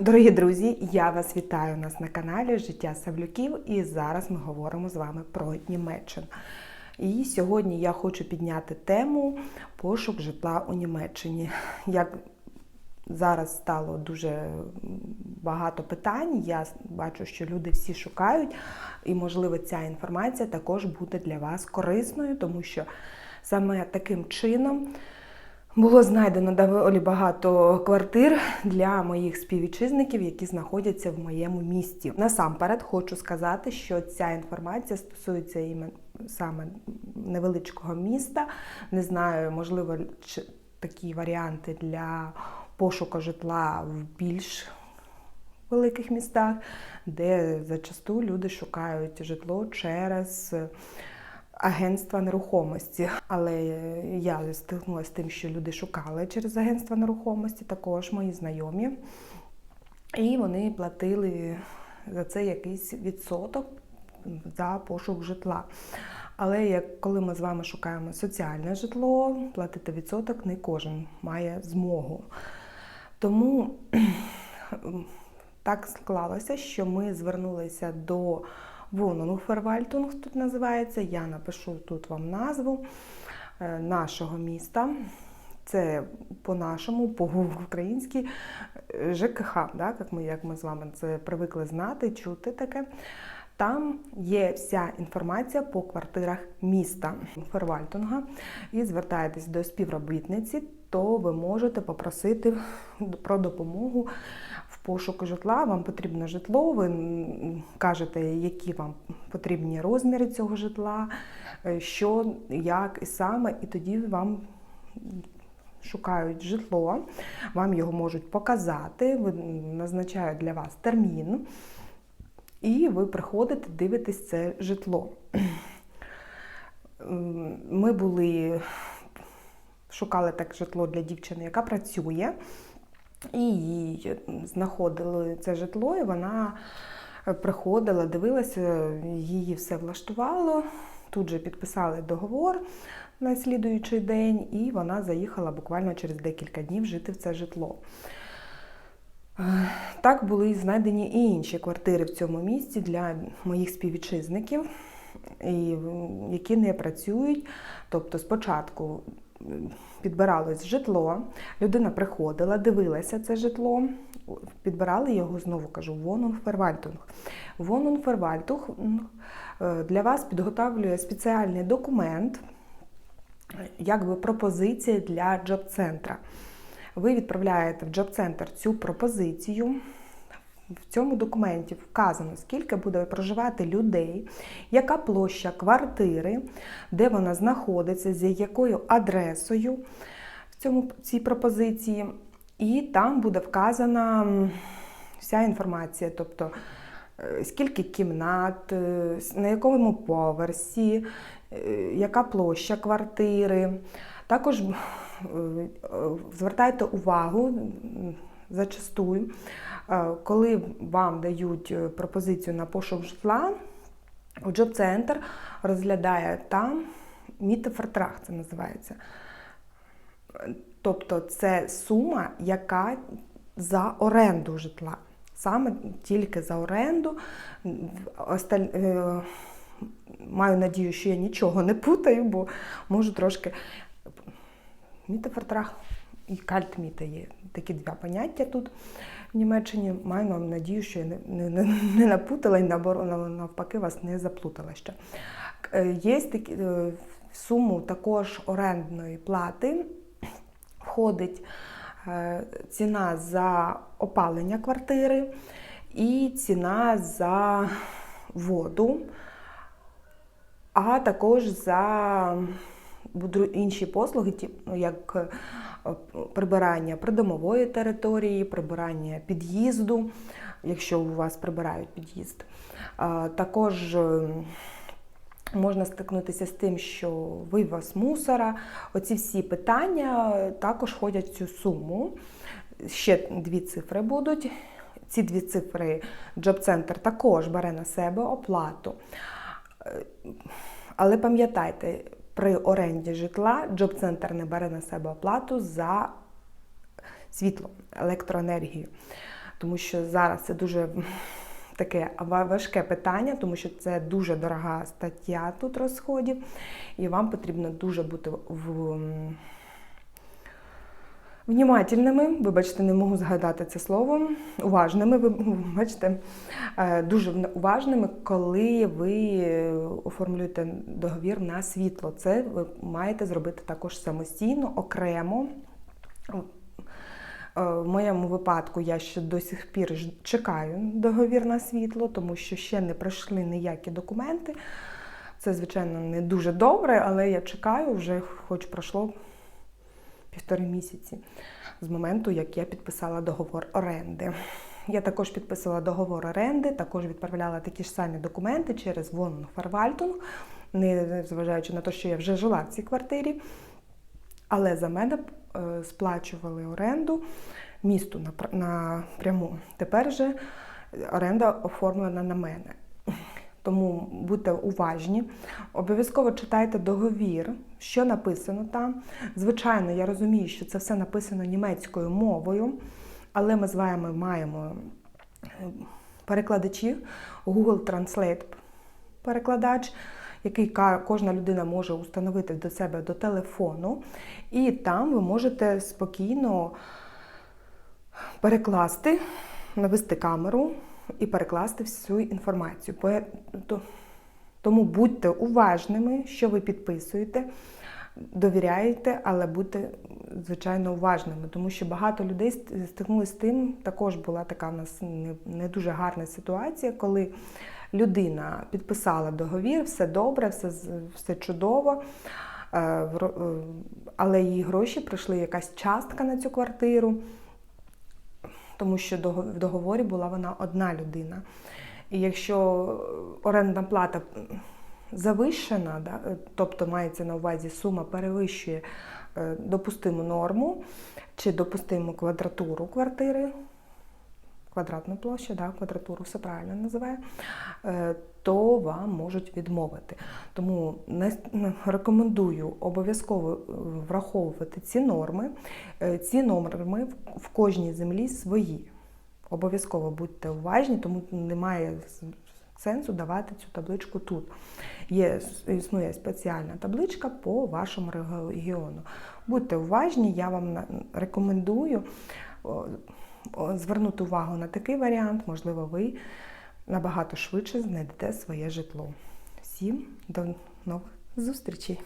Дорогі друзі, я вас вітаю у нас на каналі Життя Савлюків і зараз ми говоримо з вами про Німеччину. І сьогодні я хочу підняти тему пошук житла у Німеччині. Як зараз стало дуже багато питань, я бачу, що люди всі шукають, і, можливо, ця інформація також буде для вас корисною, тому що саме таким чином. Було знайдено доволі багато квартир для моїх співвітчизників, які знаходяться в моєму місті. Насамперед хочу сказати, що ця інформація стосується імен саме невеличкого міста. Не знаю, можливо, чи такі варіанти для пошуку житла в більш великих містах, де зачасту люди шукають житло через агентства нерухомості. Але я стикнулася з тим, що люди шукали через агентства нерухомості, також мої знайомі. І вони платили за це якийсь відсоток за пошук житла. Але як коли ми з вами шукаємо соціальне житло, платити відсоток не кожен має змогу. Тому так склалося, що ми звернулися до Вонунфервальтунг тут називається. Я напишу тут вам назву е, нашого міста. Це по-нашому, по-українськи ЖКХ, да, як ми як ми з вами це привикли знати, чути таке. Там є вся інформація по квартирах міста Фервальтунга. І звертаєтесь до співробітниці, то ви можете попросити про допомогу пошуку житла. Вам потрібно житло, ви кажете, які вам потрібні розміри цього житла, що, як і саме, і тоді вам. Шукають житло, вам його можуть показати, назначають для вас термін, і ви приходите, дивитесь це житло. Ми були, шукали так житло для дівчини, яка працює, і їй знаходили це житло, і вона приходила, дивилася, її все влаштувало. Тут же підписали договор на слідуючий день, і вона заїхала буквально через декілька днів жити в це житло. Так були знайдені і інші квартири в цьому місці для моїх співвітчизників, які не працюють. Тобто, спочатку підбиралось житло, людина приходила, дивилася це житло, підбирали його, знову кажу, Вонунфервальтунг. Вонунфервальтунг для вас підготовлює спеціальний документ, якби пропозиція для джоб-центра. Ви відправляєте в джоб-центр цю пропозицію. В цьому документі вказано, скільки буде проживати людей, яка площа квартири, де вона знаходиться, з якою адресою в цьому, цій пропозиції. І там буде вказана вся інформація, тобто скільки кімнат, на якому поверсі, яка площа квартири. Також звертайте увагу зачастую, коли вам дають пропозицію на пошук житла, джоб-центр розглядає там мітефертрах, це називається. Тобто це сума, яка за оренду житла. Саме тільки за оренду. Маю надію, що я нічого не путаю, бо можу трошки мітефертрах і кальтміта є такі два поняття тут в Німеччині. Вам надію, що я не, не, не напутала і навпаки вас не заплутала ще. Є такі в суму також орендної плати, входить ціна за опалення квартири і ціна за воду, а також за інші послуги, як прибирання придомової території, прибирання під'їзду, якщо у вас прибирають під'їзд. Також можна стикнутися з тим, що вивоз мусора. Оці всі питання також входять в цю суму. Ще дві цифри будуть. Ці дві цифри Джоб-центр також бере на себе оплату. Але пам'ятайте, при оренді житла Джоб-центр не бере на себе оплату за світло, електроенергію. тому що зараз це дуже таке важке питання, тому що це дуже дорога стаття тут розходів, і вам потрібно дуже бути в. Внімательними, вибачте, не можу згадати це слово. Уважними, ви бачите, е, дуже уважними, коли ви е, оформлюєте договір на світло. Це ви маєте зробити також самостійно, окремо. Е, В моєму випадку я ще до сих пір чекаю договір на світло, тому що ще не пройшли ніякі документи. Це, звичайно, не дуже добре, але я чекаю, вже хоч пройшло півтори місяці з моменту, як я підписала договор оренди. Я також підписала договор оренди, також відправляла такі ж самі документи через Вонфарвальтунг, не зважаючи на те, що я вже жила в цій квартирі. Але за мене е, сплачували оренду місту напр- напряму. Тепер же оренда оформлена на мене. Тому будьте уважні, обов'язково читайте договір, що написано там. Звичайно, я розумію, що це все написано німецькою мовою, але ми з вами маємо е, перекладачів, Google Translate перекладач, який кожна людина може установити до себе до телефону, і там ви можете спокійно перекласти, навести камеру і перекласти всю інформацію. Тому будьте уважними, що ви підписуєте, довіряєте, але будьте звичайно уважними, тому що багато людей ст- стикнулися з тим. Також була така в нас не, дуже гарна ситуація, коли людина підписала договір, все добре, все, все чудово. е, е, Але її гроші прийшли якась частка на цю квартиру, тому що в договорі була вона одна людина. І якщо орендна плата завищена, да, е, тобто мається на увазі сума перевищує е, допустиму норму чи допустиму квадратуру квартири, квадратну площу, да, квадратуру все правильно називає, е, то вам можуть відмовити. Тому не рекомендую обов'язково е, враховувати ці норми. Е, Ці норми в- кожній землі свої. Обов'язково будьте уважні, тому немає сенсу давати цю табличку тут. Є, існує спеціальна табличка по вашому регіону. Будьте уважні, я вам рекомендую звернути увагу на такий варіант, можливо, ви набагато швидше знайдете своє житло. Всім до нових зустрічей!